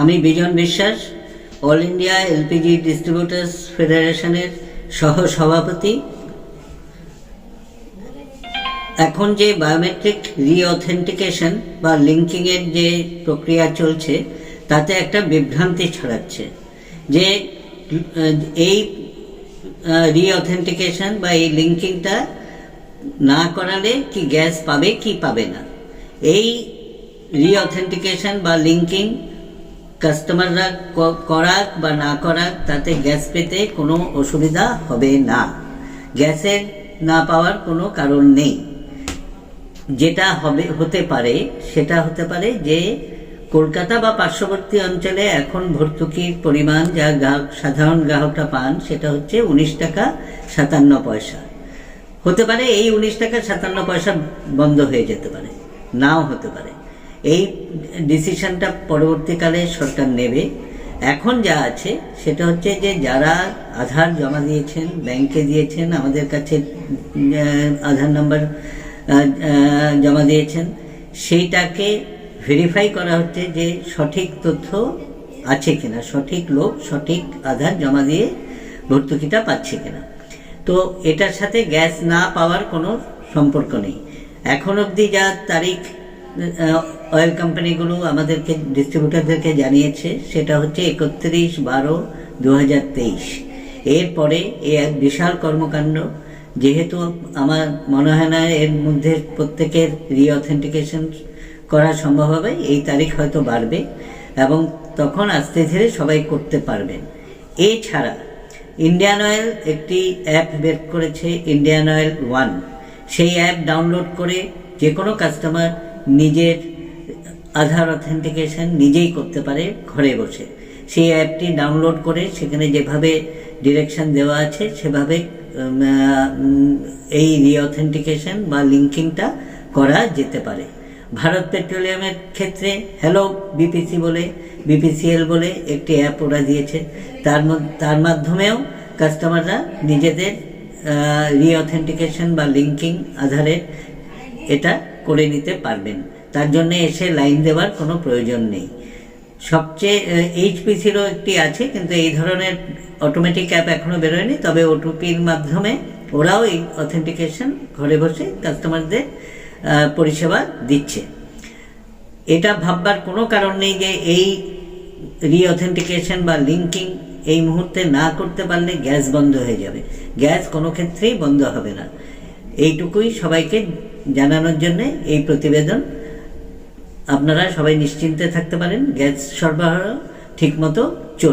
আমি বিজন বিশ্বাস, all India LPG distributors ফেডারেশনের সহ সভাপতি এখন যে বায়োমেট্রিক রিঅথেন্টিকেশন বা লিঙ্কিংয়ের যে প্রক্রিয়া চলছে, তাতে একটা বিভ্রান্তি ছড়াচ্ছে যে, এই রিঅথেন্টিকেশন বা এই লিঙ্কিংটা না করালে কি গ্যাস পাবে, কি পাবে না। এই রিঅথেন্টিকেশন বা লিঙ্কিং কাস্টমাররা করাক বা না করাক, তাতে গ্যাস পেতে কোনো অসুবিধা হবে না। গ্যাসের না পাওয়ার কোনো কারণ নেই। যেটা হবে, হতে পারে, সেটা হতে পারে যে কলকাতা বা পার্শ্ববর্তী অঞ্চলে এখন ভর্তুকির পরিমাণ যা গ্রাহক, সাধারণ গ্রাহকরা পান, সেটা হচ্ছে উনিশ টাকা সাতান্ন পয়সা। হতে পারে এই উনিশ টাকা সাতান্ন পয়সা বন্ধ হয়ে যেতে পারে, নাও হতে পারে। এই ডিসিশনটা পরবর্তীকালে সরকার নেবে। এখন যা আছে, সেটা হচ্ছে যে যারা আধার জমা দিয়েছেন, ব্যাংকে দিয়েছেন, আমাদের কাছে আধার নাম্বার জমা দিয়েছেন, সেইটাকে ভেরিফাই করা হচ্ছে যে সঠিক তথ্য আছে কিনা, সঠিক লোক, সঠিক আধার জমা দিয়ে ভর্তুকিটা পাচ্ছে কিনা। তো এটার সাথে গ্যাস না পাওয়ার কোনো সম্পর্ক নেই। এখন অবধি যা তারিখ অয়েল কোম্পানিগুলো আমাদেরকে ডিস্ট্রিবিউটারদেরকে জানিয়েছে, সেটা হচ্ছে একত্রিশ বারো দু হাজার তেইশ। এরপরে এ এক বিশাল কর্মকাণ্ড, যেহেতু আমার মনে হয় না এর মধ্যে প্রত্যেকের রিঅথেন্টিকেশন করা সম্ভব হবে, এই তারিখ হয়তো বাড়বে এবং তখন আস্তে ধীরে সবাই করতে পারবেন। এছাড়া ইন্ডিয়ান অয়েল একটি অ্যাপ বের করেছে ইন্ডিয়ান অয়েল ওয়ান সেই অ্যাপ ডাউনলোড করে যে কোনো কাস্টমার নিজের আধার অথেন্টিকেশন নিজেই করতে পারে ঘরে বসে। সেই অ্যাপটি ডাউনলোড করে সেখানে যেভাবে ডিরেকশন দেওয়া আছে, সেভাবে এই রিঅথেন্টিকেশন বা লিঙ্কিংটা করা যেতে পারে। ভারত পেট্রোলিয়ামের ক্ষেত্রে হ্যালো বিপিসি বলে বিপিসিএল বলে একটি অ্যাপ ওরা দিয়েছে। তার তার মাধ্যমেও কাস্টমাররা নিজেদের রিঅথেন্টিকেশন বা লিঙ্কিং আধারের এটা করে নিতে পারবেন। তার জন্য এসে লাইন দেওয়ার কোনো প্রয়োজন নেই। সবচেয়ে এইচপিসিরও একটি আছে, কিন্তু এই ধরনের অটোমেটিক অ্যাপ এখনও বেরোয়নি। তবে ওটিপির মাধ্যমে ওরাও এই অথেন্টিকেশন ঘরে বসে কাস্টমারদের পরিষেবা দিচ্ছে। এটা ভাববার কোনো কারণ নেই যে এই রিঅথেন্টিকেশন বা লিঙ্কিং এই মুহূর্তে না করতে পারলে গ্যাস বন্ধ হয়ে যাবে। গ্যাস কোনো ক্ষেত্রেই বন্ধ হবে না। এইটুকুই সবাইকে জানানোর জন্য এই প্রতিবেদন। আপনারা সবাই নিশ্চিন্তে থাকতে পারেন, গ্যাস সরবরাহ ঠিকমতো চলবে।